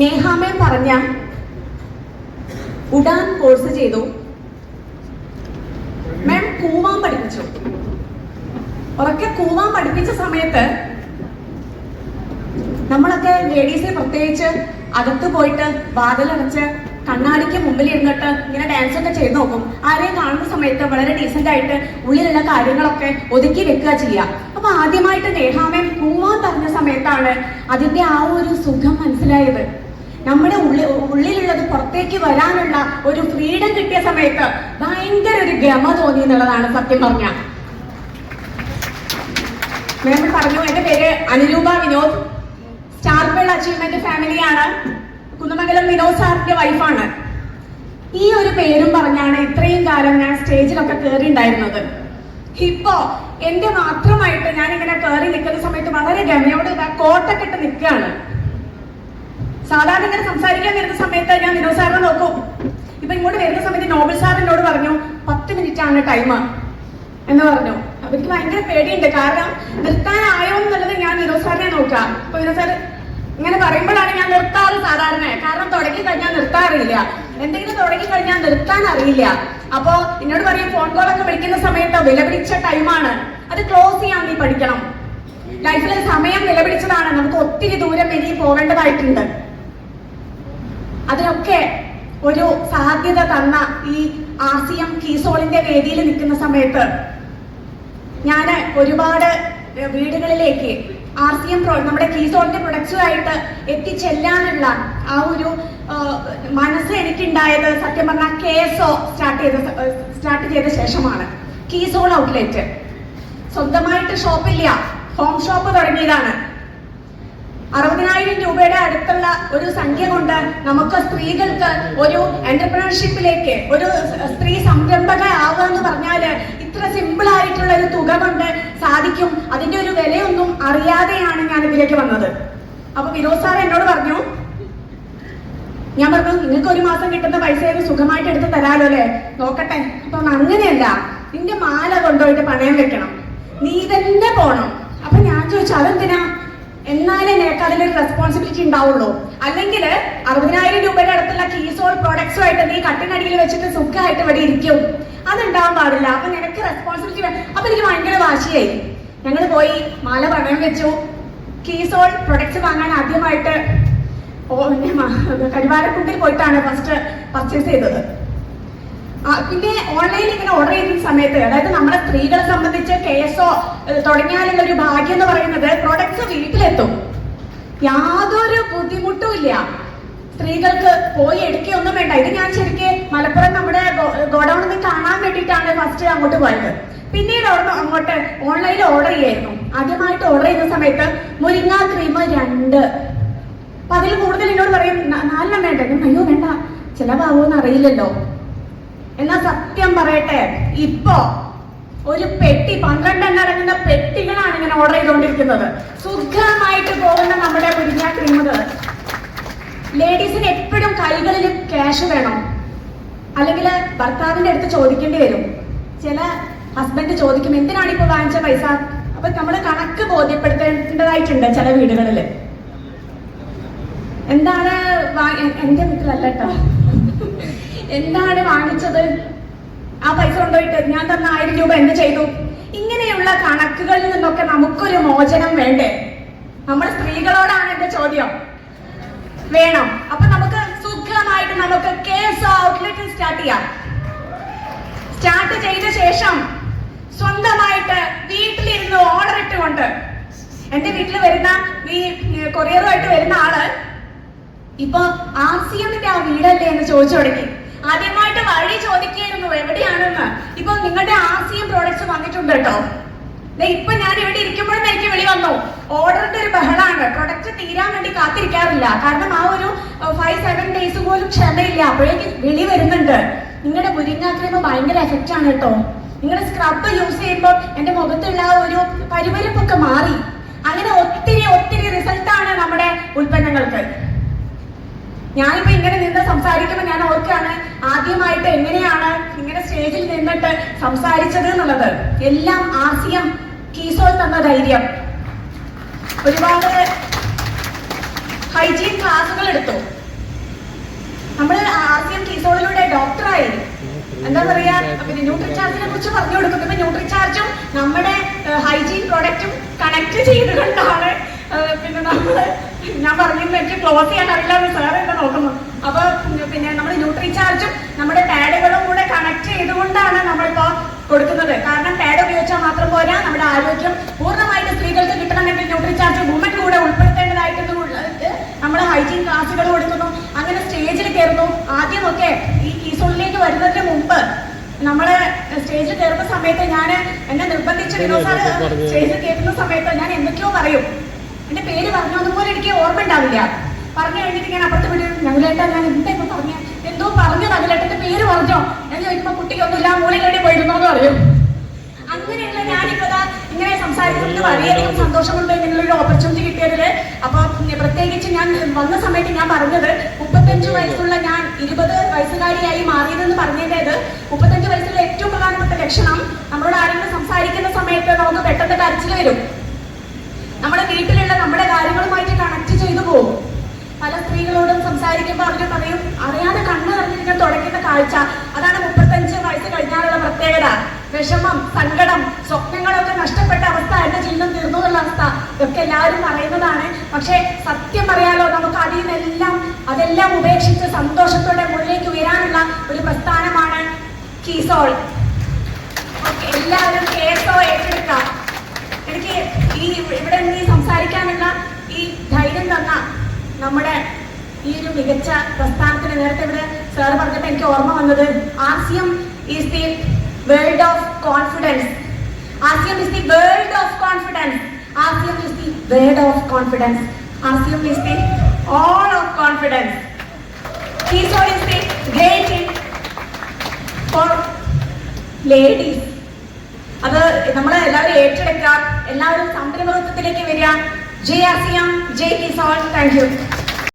നേഹാമേ പറഞ്ഞ ഉഡാൻ കോഴ്സ് ചെയ്തു. മാം കൂവാൻ പഠിപ്പിച്ചു. ഉറക്കെ കൂവാൻ പഠിപ്പിച്ച സമയത്ത് നമ്മളൊക്കെ ലേഡീസിനെ പ്രത്യേകിച്ച് അകത്ത് പോയിട്ട് വാതിലടച്ച് കണ്ണാടിക്ക് മുമ്പിൽ ഇരുന്നിട്ട് ഇങ്ങനെ ഡാൻസ് ഒക്കെ ചെയ്ത് നോക്കും. ആരെയും കാണുന്ന സമയത്ത് വളരെ ഡീസന്റ് ആയിട്ട് ഉള്ളിലുള്ള കാര്യങ്ങളൊക്കെ ഒതുക്കി വെക്കുക ചെയ്യുക അപ്പൊ ആദ്യമായിട്ട് നേഹാമേം കൂവാൻ പറഞ്ഞ സമയത്താണ് അതിന്റെ ആ ഒരു സുഖം മനസ്സിലായത്. നമ്മുടെ ഉള്ളിൽ ഉള്ളിലുള്ളത് പുറത്തേക്ക് വരാനുള്ള ഒരു ഫ്രീഡം കിട്ടിയ സമയത്ത് ഭയങ്കര ഒരു ഗമ തോന്നി എന്നുള്ളതാണ് സത്യം പറഞ്ഞ. പറഞ്ഞു? എന്റെ പേര് Anuroopa Vinod. Star world achievement ഫാമിലിയാണ് കുന്നമംഗലം വിനോദ് സാറിന്റെ വൈഫാണ് ഈ ഒരു പേരും പറഞ്ഞാണ് ഇത്രയും കാലം ഞാൻ സ്റ്റേജിലൊക്കെ കയറി ഉണ്ടായിരുന്നത് ഇപ്പോ എന്റെ മാത്രമായിട്ട് ഞാൻ ഇങ്ങനെ കയറി നിൽക്കുന്ന സമയത്ത് വളരെ ഗമയോട് കോട്ടക്കെട്ട് കോട്ടൊക്കെ നിൽക്കുകയാണ്. സാധാരണ ഇങ്ങനെ സംസാരിക്കാൻ വരുന്ന സമയത്ത് ഞാൻ വിനോദ് സാറിനെ നോക്കും. ഇപ്പൊ ഇങ്ങോട്ട് വരുന്ന സമയത്ത് നോബൽ സാർ എന്നോട് പറഞ്ഞു പത്ത് മിനിറ്റ് ആണ് ടൈം എന്ന് പറഞ്ഞു. അപ്പൊ എനിക്ക് ഭയങ്കര പേടിയുണ്ട്. കാരണം നിർത്താനായോ എന്നുള്ളത് ഞാൻ വിനോദ് സാറിനെ നോക്കാം. അപ്പൊ വിനോദ് സാർ ഇങ്ങനെ പറയുമ്പോഴാണ് ഞാൻ നിർത്താറ് സാധാരണ. കാരണം തുടങ്ങി കഴിഞ്ഞാൽ നിർത്താറില്ല. എന്തെങ്കിലും തുടങ്ങി കഴിഞ്ഞാൽ നിർത്താൻ അറിയില്ല. അപ്പോ എന്നോട് പറയും ഫോൺ കോൾ ഒക്കെ വിളിക്കുന്ന സമയത്ത് വിലപിടിച്ച ടൈമാണ് അത് ക്ലോസ് ചെയ്യാൻ നീ പഠിക്കണം. ലൈഫിലെ സമയം വിലപിടിച്ചതാണ്. നമുക്ക് ഒത്തിരി ദൂരം ഇനി പോകേണ്ടതായിട്ടുണ്ട്. അതിനൊക്കെ ഒരു സാധ്യത തന്ന ഈ ആർ സി എം കീസോളിന്റെ വേദിയിൽ നിൽക്കുന്ന സമയത്ത് ഞാൻ ഒരുപാട് വീടുകളിലേക്ക് ആർ സി എം നമ്മുടെ കീസോളിന്റെ പ്രൊഡക്റ്റുമായിട്ട് എത്തിച്ചെല്ലാനുള്ള ആ ഒരു മനസ്സ് എനിക്കുണ്ടായത് സത്യം പറഞ്ഞാൽ കെ എസ് ഒ സ്റ്റാർട്ട് ചെയ്ത സ്റ്റാർട്ട് ചെയ്ത ശേഷമാണ്. Keysoul outlet. സ്വന്തമായിട്ട് ഷോപ്പില്ല. ഹോം ഷോപ്പ് തുടങ്ങിയതാണ്. അറുപതിനായിരം രൂപയുടെ അടുത്തുള്ള ഒരു സംഖ്യ കൊണ്ട് നമുക്ക് സ്ത്രീകൾക്ക് ഒരു എന്റർപ്രണർഷിപ്പിലേക്ക് ഒരു സ്ത്രീ സംരംഭക ആവുക എന്ന് പറഞ്ഞാൽ ഇത്ര സിമ്പിൾ ആയിട്ടുള്ള ഒരു തുക കൊണ്ട് സാധിക്കും. അതിന്റെ ഒരു വിലയൊന്നും അറിയാതെയാണ് ഞാൻ ഇതിലേക്ക് വന്നത്. അപ്പൊ വിനോദ് സാർ എന്നോട് പറഞ്ഞു ഞാൻ പറഞ്ഞു നിങ്ങൾക്ക് ഒരു മാസം കിട്ടുന്ന പൈസ സുഖമായിട്ട് എടുത്ത് തരാലോ അല്ലേ? നോക്കട്ടെ. അപ്പൊ അങ്ങനെയല്ല നിന്റെ മാല കൊണ്ടുപോയിട്ട് പണയം വെക്കണം. നീ തന്നെ പോണം. അപ്പൊ ഞാൻ ചോദിച്ചു അതെന്തിനാ? എന്നാലേ നിനക്ക് ഒരു റെസ്പോൺസിബിലിറ്റി ഉണ്ടാവുള്ളൂ. അല്ലെങ്കിൽ അറുപതിനായിരം രൂപയുടെ അടുത്തുള്ള കീസോൾ പ്രോഡക്ട്സുമായിട്ട് നീ കട്ടിനടിയിൽ വെച്ചിട്ട് സുഖമായിട്ട് ഇവിടെ ഇരിക്കും. അതുണ്ടാവാൻ പാടില്ല. അപ്പൊ നിനക്ക് റെസ്പോൺസിബിലിറ്റി അപ്പൊ എനിക്ക് ഭയങ്കര വാശിയായി. ഞങ്ങൾ പോയി മാല പണയം വെച്ചു. കീസോൾ പ്രൊഡക്ട്സ് വാങ്ങാൻ ആദ്യമായിട്ട് പിന്നെ പോയിട്ടാണ് ഫസ്റ്റ് പർച്ചേസ് ചെയ്തത്. പിന്നെ ഓൺലൈനിൽ ഇങ്ങനെ ഓർഡർ ചെയ്യുന്ന സമയത്ത് അതായത് നമ്മുടെ സ്ത്രീകളെ സംബന്ധിച്ച് കേസോ തുടങ്ങിയാലുള്ള ഒരു ഭാഗ്യം എന്ന് പറയുന്നത് പ്രൊഡക്ട്സ് വീട്ടിലെത്തും. യാതൊരു ബുദ്ധിമുട്ടും ഇല്ല. സ്ത്രീകൾക്ക് പോയി എടുക്കുകയൊന്നും വേണ്ട. ഇത് ഞാൻ ശരിക്കും മലപ്പുറം നമ്മുടെ ഗോഡൌണിൽ നിന്ന് കാണാൻ വേണ്ടിയിട്ടാണ് ഫസ്റ്റ് അങ്ങോട്ട് പോയത്. പിന്നീട് അവിടെ അങ്ങോട്ട് ഓൺലൈനിൽ ഓർഡർ ചെയ്യായിരുന്നു. ആദ്യമായിട്ട് ഓർഡർ ചെയ്യുന്ന സമയത്ത് മുരിങ്ങ ക്രീം രണ്ട്. അപ്പൊ അതിൽ കൂടുതൽ എന്നോട് പറയും "ന- നാലെണ്ണം വേണ്ട. അയ്യോ വേണ്ട. ചിലവാകുമെന്ന് അറിയില്ലല്ലോ. എന്നാ സത്യം പറയട്ടെ? ഇപ്പോ ഒരു പെട്ടി പന്ത്രണ്ടെണ്ണം അടങ്ങുന്ന പെട്ടികളാണ് ഇങ്ങനെ ഓർഡർ ചെയ്തുകൊണ്ടിരിക്കുന്നത്. സുഖമായിട്ട് പോകുന്ന നമ്മുടെ മുരിങ്ങ ക്രീമുകൾ ലേഡീസിന് എപ്പോഴും കൈകളിൽ ക്യാഷ് വേണം. അല്ലെങ്കിൽ ഭർത്താവിന്റെ അടുത്ത് ചോദിക്കേണ്ടി വരും. ചില ഹസ്ബൻഡ് ചോദിക്കും എന്തിനാണ് ഇപ്പൊ വാങ്ങിച്ച പൈസ? അപ്പൊ നമ്മൾ കണക്ക് ബോധ്യപ്പെടുത്തേണ്ടതായിട്ടുണ്ട് ചില വീടുകളിൽ എന്താണ് എന്റെ വീട്ടിലല്ല കേട്ടോ എന്താണ് വാങ്ങിച്ചത്? ആ പൈസ കൊണ്ടുപോയിട്ട് ഞാൻ തന്ന ആയിരം രൂപ എന്ത് ചെയ്തു? ഇങ്ങനെയുള്ള കണക്കുകളിൽ നിന്നൊക്കെ നമുക്കൊരു മോചനം വേണ്ടേ? നമ്മൾ സ്ത്രീകളോടാണ് എന്റെ ചോദ്യം. വേണം. അപ്പൊ നമുക്ക് സുഖമായിട്ട് നമുക്ക് കേസ് ഔട്ട്ലെറ്റ് സ്റ്റാർട്ട് ചെയ്യാം. സ്റ്റാർട്ട് ചെയ്ത ശേഷം സ്വന്തമായിട്ട് വീട്ടിലിരുന്ന് ഓർഡർ ഇട്ടുകൊണ്ട് എന്റെ വീട്ടിൽ വരുന്ന ഈ കൊറിയറുമായിട്ട് വരുന്ന ആൾ ഇപ്പൊ ആർ സി എമ്മിന്റെ ആ വീടല്ലേ എന്ന് ചോദിച്ചു തുടങ്ങി. ആദ്യമായിട്ട് വഴി ചോദിക്കുകയായിരുന്നു എവിടെയാണെന്ന്. ഇപ്പൊ നിങ്ങളുടെ പ്രോഡക്റ്റ്സ് പ്രോഡക്ട്സ് വന്നിട്ടുണ്ട് കേട്ടോ. ഇപ്പൊ ഞാൻ ഇവിടെ ഇരിക്കുമ്പോഴും എനിക്ക് വിളി വന്നു. ഓർഡറിന്റെ ഒരു ബഹളാണ്. പ്രൊഡക്റ്റ് തീരാൻ വേണ്ടി കാത്തിരിക്കാറില്ല. കാരണം ആ ഒരു ഫൈവ് സെവൻ ഡേയ്സ് പോലും ക്ഷമയില്ല. അപ്പോഴേക്ക് വിളി വരുന്നുണ്ട്. നിങ്ങളുടെ മുരിങ്ങ ക്രീം ഭയങ്കര എഫക്റ്റ് ആണ് കേട്ടോ. നിങ്ങളുടെ സ്ക്രബ് യൂസ് ചെയ്യുമ്പോൾ എന്റെ മുഖത്തുള്ള ഒരു പരിവരപ്പൊക്കെ മാറി. അങ്ങനെ ഒത്തിരി ഒത്തിരി റിസൾട്ട് ആണ് നമ്മുടെ ഉൽപ്പന്നങ്ങൾക്ക്. ഞാനിപ്പോ ഇങ്ങനെ നിന്ന് സംസാരിക്കുമ്പോൾ ഞാൻ ഓർക്കാണ് ആദ്യമായിട്ട് എങ്ങനെയാണ് ഇങ്ങനെ സ്റ്റേജിൽ നിന്നിട്ട് സംസാരിച്ചത് എന്നുള്ളത്? എല്ലാം ആസിയം കീസോൽ തന്ന ധൈര്യം. ഒരുപാട് ഹൈജീൻ ക്ലാസുകൾ എടുത്തു. നമ്മൾ ആസിയം കീസോളിലൂടെ ഡോക്ടറായി എന്താ പറയാ? പിന്നെ ന്യൂട്രിചാർജിനെ കുറിച്ച് പറഞ്ഞു കൊടുക്കുന്നു. ന്യൂട്രി ന്യൂട്രിചാർജും നമ്മുടെ ഹൈജീൻ പ്രോഡക്റ്റും കണക്ട് ചെയ്തുകൊണ്ടാണ് പിന്നെ നമ്മൾ ഞാൻ പറഞ്ഞിരുന്നു എനിക്ക് ക്ലോസ് ചെയ്യാൻ അറിയില്ല സാർ എന്നെ നോക്കുന്നു. അപ്പൊ പിന്നെ- നമ്മൾ ന്യൂട്രി ചാർജും നമ്മുടെ പാഡുകളും കൂടെ കണക്ട് ചെയ്തുകൊണ്ടാണ് നമ്മളിപ്പോ കൊടുക്കുന്നത്. കാരണം പാഡ് ഉപയോഗിച്ചാൽ മാത്രം പോരാ നമ്മുടെ ആരോഗ്യം പൂർണമായിട്ട് സ്ത്രീകൾക്ക് കിട്ടണമെങ്കിൽ ന്യൂട്രി ചാർജ് വുമൻ കൂടെ ഉൾപ്പെടുത്തേണ്ടതായിട്ട് നമ്മൾ ഹൈജീൻ ക്ലാസ്സുകൾ കൊടുക്കുന്നു. അങ്ങനെ സ്റ്റേജിൽ കയറുന്നു. ആദ്യമൊക്കെ ഈ കീസുള്ളിലേക്ക് വരുന്നതിന് മുമ്പ് നമ്മൾ സ്റ്റേജിൽ കയറുന്ന സമയത്ത് ഞാൻ എന്നെ നിർബന്ധിച്ച് വിനോദ സ്റ്റേജിൽ കയറുന്ന സമയത്ത് ഞാൻ എന്തൊക്കെയോ പറയും. എന്റെ പേര് പറഞ്ഞു അതുപോലെ എനിക്ക് ഓർമ്മ ഉണ്ടാവില്ല. പറഞ്ഞു കഴിഞ്ഞിട്ട് ഞാൻ അപ്പുറത്ത് വിടും ഞങ്ങളേട്ടാ ഞാൻ എന്താ ഇപ്പൊ പറഞ്ഞ? എന്തോ പറഞ്ഞു നഗലേട്ടന്റെ പേര് പറഞ്ഞോ? എന്ന് ചോദിക്കുമ്പോ കുട്ടിക്കൊന്നുമില്ല മൂളിലേടി പോയിരുന്നോ എന്ന് പറയും. അങ്ങനെയുള്ള ഞാനിപ്പോ ഇങ്ങനെ സംസാരിക്കുന്നത് വളരെയധികം സന്തോഷമുണ്ട് ഒരു ഓപ്പർച്യൂണിറ്റി കിട്ടിയതിൽ. അപ്പൊ പ്രത്യേകിച്ച് ഞാൻ വന്ന സമയത്ത് ഞാൻ പറഞ്ഞത് മുപ്പത്തഞ്ച് വയസ്സുള്ള ഞാൻ ഇരുപത് വയസ്സുകാരിയായി മാറിയതെന്ന് പറഞ്ഞതിന്റെത് മുപ്പത്തഞ്ച് വയസ്സുള്ള ഏറ്റവും പ്രധാനപ്പെട്ട ലക്ഷണം നമ്മളോട് ആരെങ്കിലും സംസാരിക്കുന്ന സമയത്ത് നമുക്ക് പെട്ടെന്ന് കരച്ചിൽ വരും. നമ്മുടെ വീട്ടിലുള്ള നമ്മുടെ കാര്യങ്ങളുമായിട്ട് കണക്ട് ചെയ്തു പോകും. പല സ്ത്രീകളോടും സംസാരിക്കുമ്പോൾ അവർ പറയും അറിയാതെ കണ്ണ് നിറഞ്ഞിരിക്കാൻ കാഴ്ച. അതാണ് മുപ്പത്തഞ്ച് വയസ്സ് കഴിഞ്ഞാലുള്ള പ്രത്യേകത. വിഷമം സങ്കടം സ്വപ്നങ്ങളൊക്കെ നഷ്ടപ്പെട്ട അവസ്ഥ എന്റെ ജീവിതം തീർന്നു എന്നുള്ള അവസ്ഥ. ഇതൊക്കെ എല്ലാവരും പറയുന്നതാണ്. പക്ഷേ സത്യം പറയാലോ നമുക്ക് അതിൽ നിന്നെല്ലാം അതെല്ലാം ഉപേക്ഷിച്ച് സന്തോഷത്തോടെ മുകളിലേക്ക് ഉയരാനുള്ള ഒരു പ്രസ്ഥാനമാണ് കീസോൾ. എല്ലാവരും കേസോ ഏറ്റെടുക്കാം. എനിക്ക് ഈ ഇവിടെ നിന്ന് ഈ സംസാരിക്കാനുള്ള ഈ ധൈര്യം തന്ന നമ്മുടെ ഈ ഒരു മികച്ച പ്രസ്ഥാനത്തിന് നേരത്തെ ഇവിടെ സാർ പറഞ്ഞപ്പോൾ എനിക്ക് ഓർമ്മ വന്നത് axiom is the world of confidence axiom is the world of confidence axiom is the word of confidence axiom is the all of confidence Keysoul is the great in for ladies. അത് നമ്മൾ എല്ലാവരും ഏറ്റെടുക്കുക എല്ലാവരും സംരംഭത്വത്തിലേക്ക് വരിക. ജയ് ആസിയ ജയ് കിസോൾ thank U